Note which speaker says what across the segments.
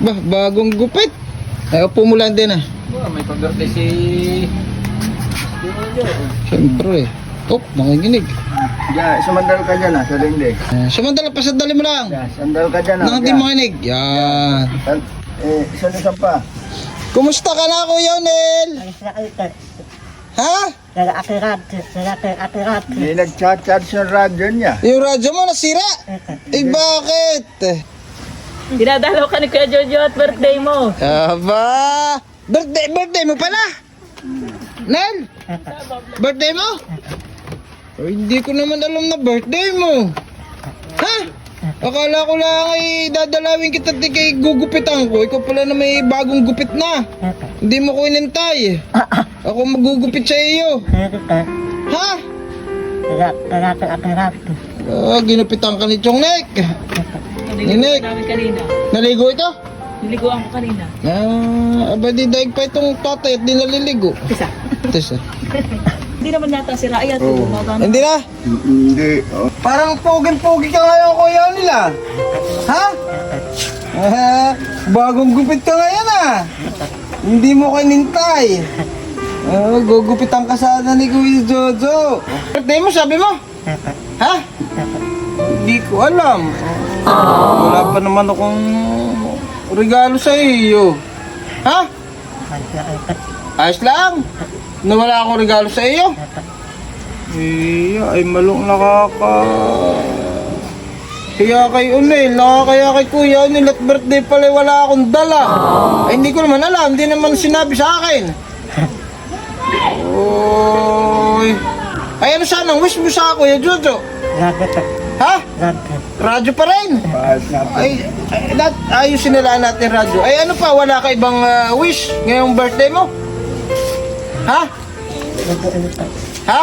Speaker 1: Bah, bagong gupit. Ay, upo mo lang din ah.
Speaker 2: Oh, may pag-birthday si...
Speaker 1: Siyempre. Oh, nanginginig.
Speaker 3: Diyan, sumandal ka dyan ah, sa dingding.
Speaker 1: Uh, sumandala pa, sandali mo lang.
Speaker 3: Diyan, sandal ka dyan ah.
Speaker 1: Nang di
Speaker 3: diyan.
Speaker 1: makinig. Yan.
Speaker 3: Eh, isa-isa pa.
Speaker 1: Kumusta ka na, Kuya Nel? Ha?
Speaker 3: Hindi nag-charge yung radyo niya.
Speaker 1: Yung radyo mo nasira? Eh, bakit?
Speaker 4: Dinadalaw ka ni Kuya Jojo at birthday mo.
Speaker 1: Aba! Birthday, birthday mo pala? Nel? Birthday mo? Oh, hindi ko naman alam na birthday mo. Ha? Akala ko lang ay dadalawin kita di kay gugupitan ko. Ikaw pala na may bagong gupit na. Hindi mo ko inintay. Ako magugupit sa iyo. Ha? Ah, ginupitan ka ni Chong Ninek.
Speaker 4: namin kanina.
Speaker 1: Naligo ito?
Speaker 4: Niliguan ko kanina.
Speaker 1: Ah, aba di daig pa itong tatay at di naliligo.
Speaker 4: Isa.
Speaker 1: Tesa.
Speaker 4: Hindi naman yata si Raya to.
Speaker 3: Oo.
Speaker 1: Hindi na.
Speaker 3: Hindi. Oh.
Speaker 1: Parang poging-pogi ka ngayon, kuya nila. Ha? Ah, bagong gupit ka ngayon ah. Hindi mo kinintay. Ah, gugupitan ka sana ni Kuya Jojo. Birthday mo, sabi mo? Ha? Hindi ko alam. Wala pa naman akong regalo sa iyo. Ha? Ayos lang. Nawala akong regalo sa iyo. Eh, ay malong nakaka... Kaya kay Unel, nakakaya kay Kuya Unel at birthday pala wala akong dala. Ay, hindi ko naman alam, hindi naman sinabi sa akin. Oy. Ay, ano sana ang wish mo sa Kuya Jojo? Ha? Radyo pa rin. Ay, ay nat, ayusin nila natin radyo. Ay, ano pa, wala ka ibang ah, wish ngayong birthday mo? Ha? Ha?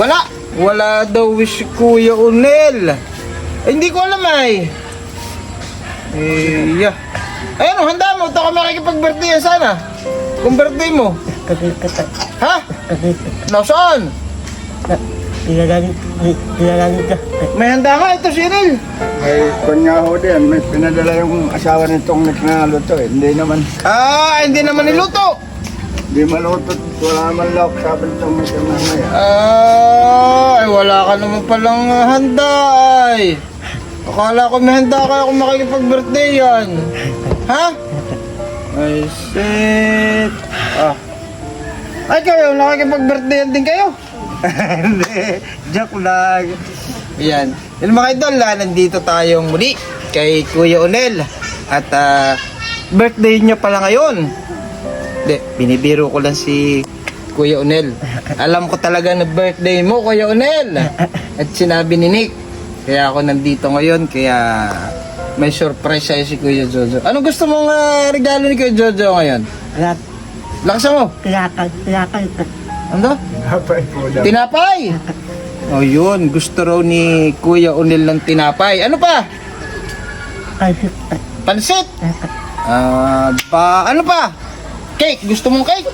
Speaker 1: Wala. Wala daw wish si Kuya Unel. Ay, hindi ko alam ay. Eh, yeah. Ay, ano, handa mo. Ito ka makikipag-birthday yan sana. Kung birthday mo. Ha? Nasaan? May handa nga ito, Cyril.
Speaker 3: May kunya ho din. May pinadala yung asawa nitong nagnalo to eh. Hindi naman.
Speaker 1: Ah, hindi naman niluto.
Speaker 3: Hindi malutot. Wala naman lock. Sabi nitong mamaya.
Speaker 1: Ah, ay wala ka naman palang handa ay. Akala ko may handa ka kung makikipag-birthday yan. Ha? Ay, shit. Ah. Ay kayo, nakikipag-birthday yan din kayo?
Speaker 3: Hindi. Joke lang.
Speaker 1: Yan. Yan mga idol, ah, nandito tayong muli kay Kuya Onel. At ah, birthday niya pala ngayon. Hindi, binibiro ko lang si Kuya Onel. Alam ko talaga na birthday mo, Kuya Onel. At sinabi ni Nick. Kaya ako nandito ngayon, kaya may surprise sa'yo si Kuya Jojo. Anong gusto mong ah, regalo ni Kuya Jojo ngayon? Lakasan mo. Ano?
Speaker 3: Hapay po daw.
Speaker 1: Tinapay! O yun, gusto raw ni Kuya Unil ng tinapay. Ano pa? Pansit! Ah, ba, ano pa? Cake, gusto mong cake?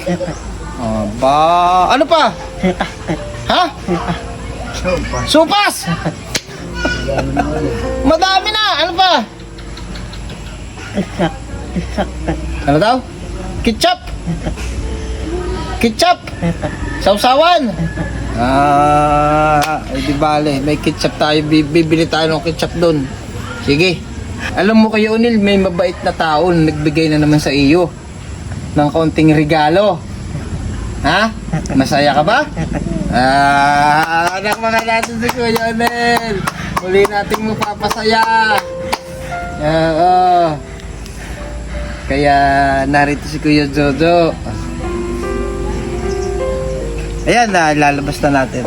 Speaker 1: Ah, ba, ano pa? Ha? Supas! Madami na, ano pa? Ano daw? Ketchup! Ketchup! Sausawan! Ah, eh, di bale, may ketchup tayo, Bi- bibili tayo ng ketchup doon. Sige. Alam mo kayo, Unil, may mabait na tao na nagbigay na naman sa iyo ng kaunting regalo. Ha? Masaya ka ba? Ah, anak mga natin si Kuya Unil. Muli nating mapapasaya. Ah, Oo. Kaya narito si Kuya Jojo. Ayan na, lalabas na natin.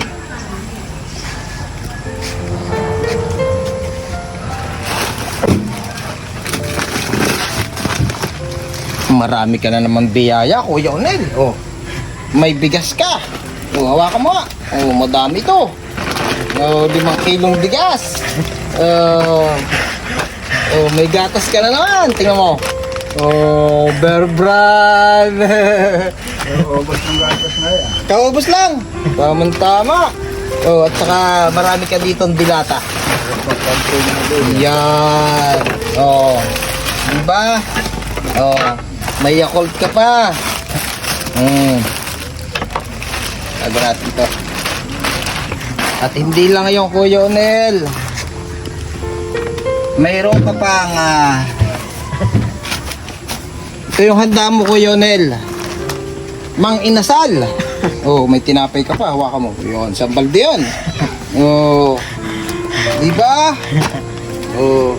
Speaker 1: Marami ka na naman biyaya, Kuya Onel. Oh, may bigas ka. Oh, hawakan mo. Oh, madami to. Oh, limang kilong bigas. Oh, oh, may gatas ka na naman. Tingnan mo. Oh, bear brand.
Speaker 3: Ubos ng gatas na yan.
Speaker 1: Kaubos lang. Tamang tama. Oh, at saka marami ka ditong dilata. Yan. Oh. ba? Oh, may Yakult ka pa. Hmm. Tago natin to. At hindi lang yung Kuya Onel. Mayroon ka pang ah, ito yung handa mo Kuya Onel. Mang inasal. Oh, may tinapay ka pa. Hawakan mo. Yun, sa balde yun. Oh. Di ba? Oh.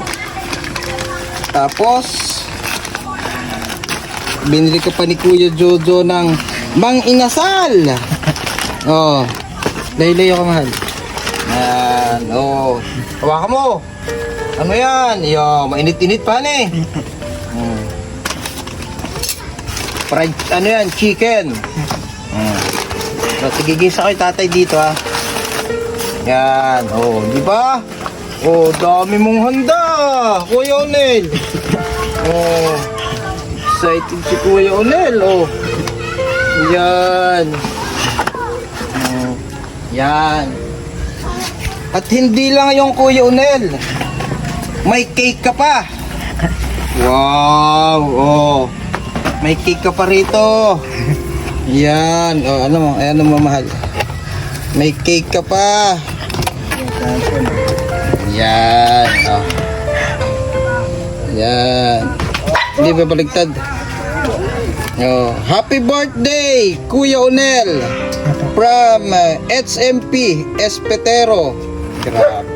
Speaker 1: Tapos, binili ko pa ni Kuya Jojo ng mang inasal. Oh. Laylayo ka mahal. Yan. Oh. Hawakan mo. Ano yan? Yo, mainit-init pa ni. Fried, ano yan? Chicken. Hmm. So, sige, gisa kayo tatay dito ha. Yan. Oh, di ba? Oh, dami mong handa. Kuya Onel. Oh. Excited si Kuya Onel. Oh. Yan. Oh. Yan. At hindi lang yung Kuya Onel. May cake ka pa. Wow. Oh. May cake ka pa rito. Yan. Oh, ano mo? Ayan mo mahal. May cake ka pa. Yan. Oh. Yan. Hindi ba baligtad? Oh, happy birthday, Kuya Onel. From uh, HMP Espetero. Grabe.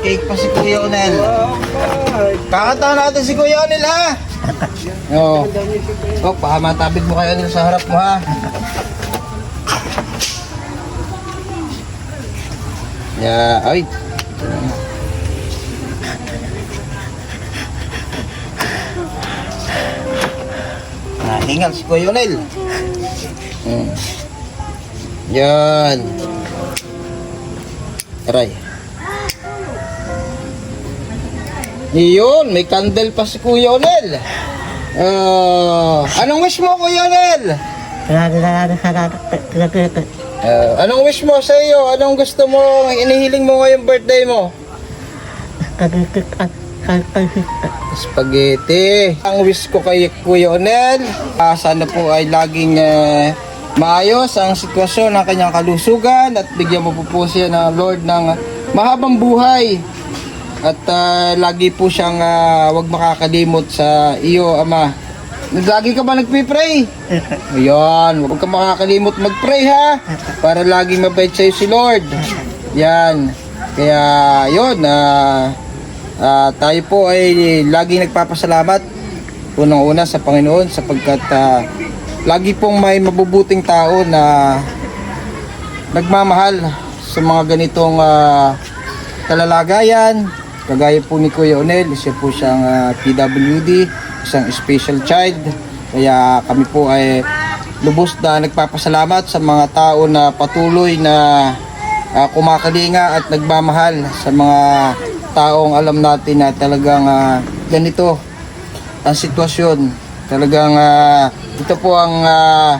Speaker 1: Cake pa si Kuya Onel. Kakatawa natin si Kuya Onel ha. Oh. Oh, pahamatabig mo kayo sa harap mo ha. Yeah, ay. Ah, hingal si Kuya Onel. Hmm. Yan. Aray. Iyon, may candle pa si Kuya Onel. Ah, anong wish mo, Kuya Onel? Ah, anong wish mo sa iyo? Anong gusto mo? Inihiling mo ngayong birthday mo? Spaghetti. Ang wish ko kay Kuya Onel, ah, sana po ay laging eh, maayos ang sitwasyon ng kanyang kalusugan at bigyan mo po po siya ng Lord ng mahabang buhay. At ah, lagi po siyang ah, wag makakalimot sa iyo, Ama. Lagi ka ba nagpipray? Ayan, huwag ka makakalimot mag-pray ha. Para laging mabait sa'yo si Lord. Yan. Kaya, yun, ah, ah, tayo po ay laging nagpapasalamat. Unang-una sa Panginoon sapagkat ah, lagi pong may mabubuting tao na nagmamahal sa mga ganitong ah, kalalagayan. Kagaya po ni Kuya Onel, siya po siyang ah, PWD, isang special child. Kaya kami po ay lubos na nagpapasalamat sa mga tao na patuloy na ah, kumakalinga at nagmamahal sa mga taong alam natin na talagang ah, ganito ang sitwasyon. Talagang ah, ito po ang ah,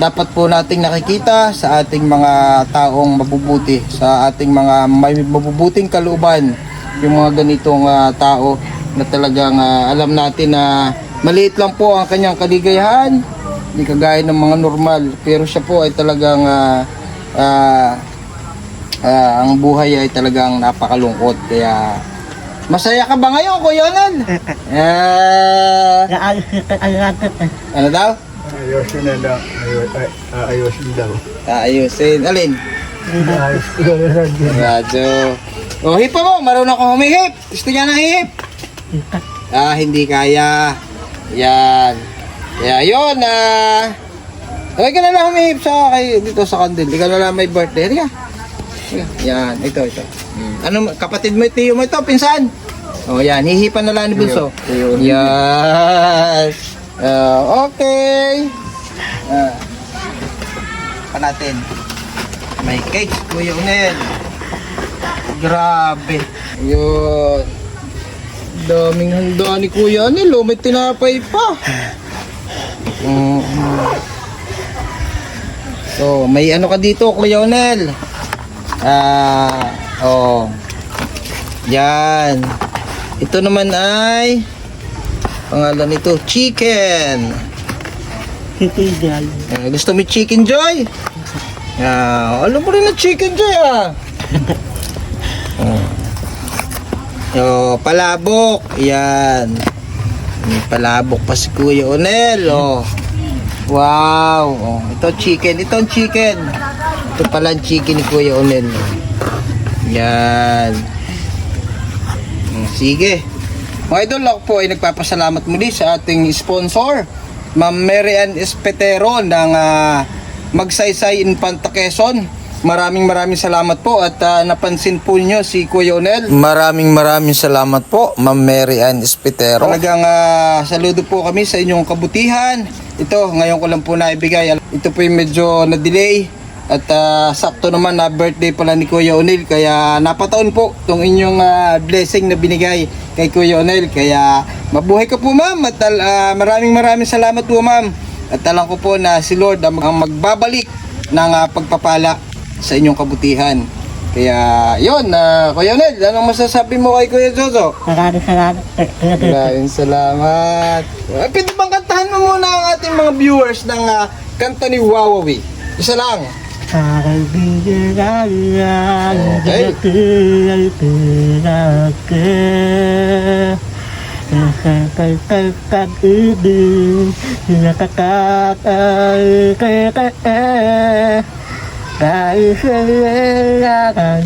Speaker 1: dapat po nating nakikita sa ating mga taong mabubuti, sa ating mga may mabubuting kalooban, yung mga ganitong ah, tao na talagang ah, alam natin na maliit lang po ang kanyang kaligayahan, hindi kagaya ng mga normal, pero siya po ay talagang ah, ah, ah, ang buhay ay talagang napakalungkot. Kaya masaya ka ba ngayon, Kuya Onel? Ah, ano daw?
Speaker 3: Ayusin na daw. Ayo- ay- Aayusin daw.
Speaker 1: Ayusin. Alin?
Speaker 3: Ayos ko na din.
Speaker 1: Radyo. Oh, hip mo. Marunong ako humihip. Gusto niya na hip. Ah, hindi kaya. Yan. Kaya yun, ah. Okay ka na lang humihip sa kay dito sa kandil. Di ka na lang may birthday. Halika. Yan, ito, ito. Hmm. Ano, kapatid mo, tiyo mo ito, pinsan. Oh, yan. Hihipan na lang ni Bunso. Yes. Ah, okay. Ah. Pa natin. May cake, Kuya Unel. Grabe. Yun. Daming handa ni Kuya Unel. Oh. May tinapay pa. Mm. So, may ano ka dito, Kuya Unel. Ah, oh. Yan. Ito naman ay pangalan nito, chicken. Eh, gusto mo chicken joy? Ah, alam mo rin na chicken joy ah. Oh. Oh, palabok. Yan. May palabok pa si Kuya Onel. Oh. Wow. Oh, ito chicken. Ito chicken. Ito pala ang chicken ni Kuya Onel. Yan. Mm, Sige. Mga idol, ako po ay nagpapasalamat muli sa ating sponsor, Ma'am Mary Ann Espetero ng ah, Magsaysay Infanta Quezon. Maraming maraming salamat po at ah, napansin po nyo si Kuya Onel. Maraming maraming salamat po, Ma'am Mary Ann Espetero. Talagang ah, saludo po kami sa inyong kabutihan. Ito, ngayon ko lang po naibigay. Ito po yung medyo na-delay. At ah, sakto naman na birthday pala ni Kuya Onel kaya napataon po tong inyong ah, blessing na binigay kay Kuya Onel. Kaya mabuhay ka po ma'am at ah, maraming maraming salamat po ma'am. At alam ko po na si Lord ang magbabalik ng ah, pagpapala sa inyong kabutihan. Kaya yon na Kuya Onel, anong masasabi mo kay Kuya Jojo?
Speaker 2: Maraming salamat.
Speaker 1: Maraming salamat. Uh, pwede bang kantahan mo muna ang ating mga viewers ng ah, kanta ni Wawawi? Isa lang. Okay.
Speaker 2: Nakakapag-ibig Nakakapag-ibig Dahil sa lalangan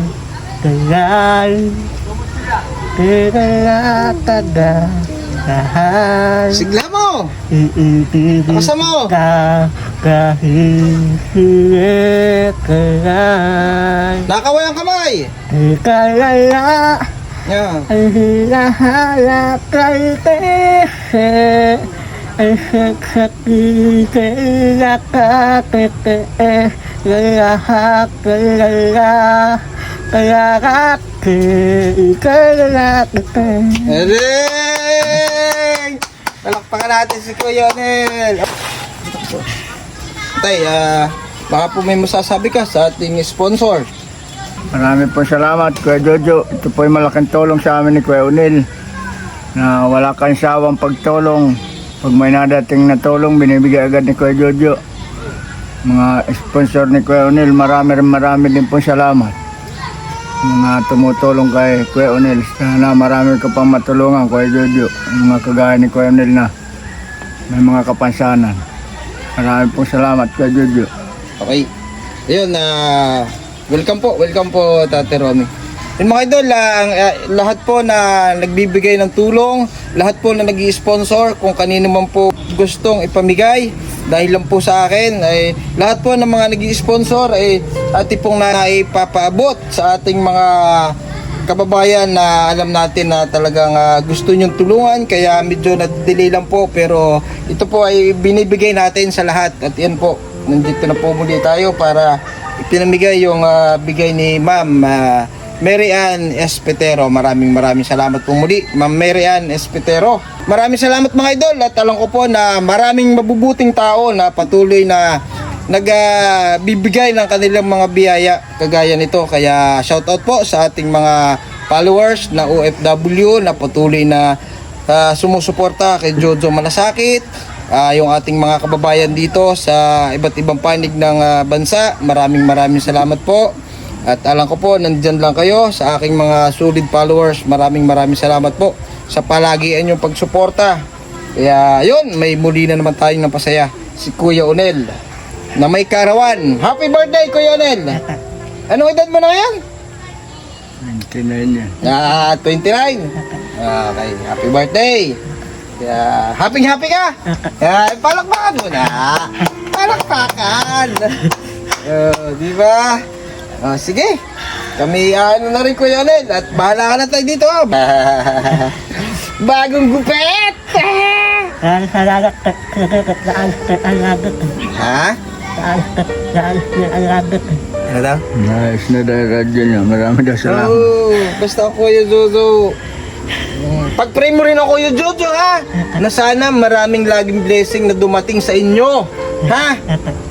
Speaker 2: Kailan Kinalakadahan
Speaker 1: Sigla mo!
Speaker 2: Iibigin
Speaker 1: Basta mo!
Speaker 2: ka kahit hindi kailan
Speaker 1: Nakaway ang kamay!
Speaker 2: Ikalala
Speaker 1: Yeah.
Speaker 2: ang hinahanap kay Tese Ang saksakin kay nakatete Lahat kalala Kaya Ikalala
Speaker 1: Ering! Palakpakan natin si Kuya Onel. Tay, ah, baka po may masasabi ka sa ating sponsor.
Speaker 3: Marami po salamat Kuya Jojo. Ito po ay malaking tulong sa amin ni Kuya Unil. Na wala kang sawang pagtulong. Pag may nadating na tulong, binibigay agad ni Kuya Jojo. Mga sponsor ni Kuya Unil, marami marami din po salamat. Mga tumutulong kay Kuya Unil. Sana marami ka pang matulungan Kuya Jojo. Mga kagaya ni Kuya Unil na may mga kapansanan. Marami po salamat Kuya Jojo.
Speaker 1: Okay. Ayun, na welcome po, welcome po Tate Romy. Yung mga idol, ah, ang, ah, lahat po na nagbibigay ng tulong, lahat po na nag sponsor kung kanino man po gustong ipamigay, dahil lang po sa akin, ay lahat po ng mga nag sponsor ay ati pong naipapaabot sa ating mga kababayan na alam natin na talagang ah, gusto nyong tulungan. Kaya medyo na-delay lang po pero ito po ay binibigay natin sa lahat. At yan po nandito na po muli tayo para ipinamigay yung ah, bigay ni Ma'am ah, Mary Ann Espetero. Maraming maraming salamat po muli Ma'am Mary Ann Espetero. Maraming salamat mga idol at alam ko po na maraming mabubuting tao na patuloy na nagbibigay ng kanilang mga biyaya kagaya nito. Kaya shoutout po sa ating mga followers na OFW na patuloy na ah, sumusuporta kay Jojo Malasakit. Ah, yung ating mga kababayan dito sa iba't ibang panig ng ah, bansa. Maraming maraming salamat po. At alam ko po, nandyan lang kayo sa aking mga solid followers. Maraming maraming salamat po sa palagian yung pagsuporta. Kaya yun, may muli na naman tayong napasaya. Si Kuya Onel na may karawan. Happy birthday, Kuya Onel! Anong edad mo na ngayon?
Speaker 3: Tinayin niya.
Speaker 1: Ah, 29. Okay, happy birthday. Kaya, happy happy ka. Kaya, palakpakan mo na. Palakpakan. Oh, di ba? Oh, sige. Kami ano na rin Kuya Onel at bahala ka na tayo dito. Bagong gupet. Ha? Ano daw?
Speaker 3: Nice na dahil radyo niya. Marami daw salamat.
Speaker 1: Oo, basta Kuya Jojo. Mm, Pag-pray mo rin ako Kuya Jojo ha. Na sana maraming laging blessing na dumating sa inyo. Ha?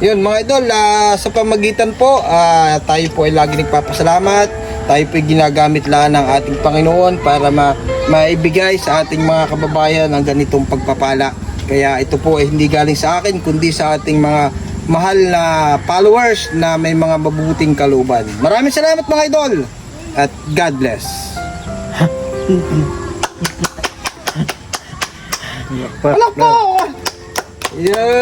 Speaker 1: Yun mga idol, ah, sa pamagitan po, ah, tayo po ay lagi nagpapasalamat. Tayo po ay ginagamit lang ng ating Panginoon para ma maibigay sa ating mga kababayan ang ganitong pagpapala. Kaya ito po ay hindi galing sa akin kundi sa ating mga mahal na followers na may mga mabubuting kalooban. Maraming salamat mga idol at God bless. Palakpak! Yan!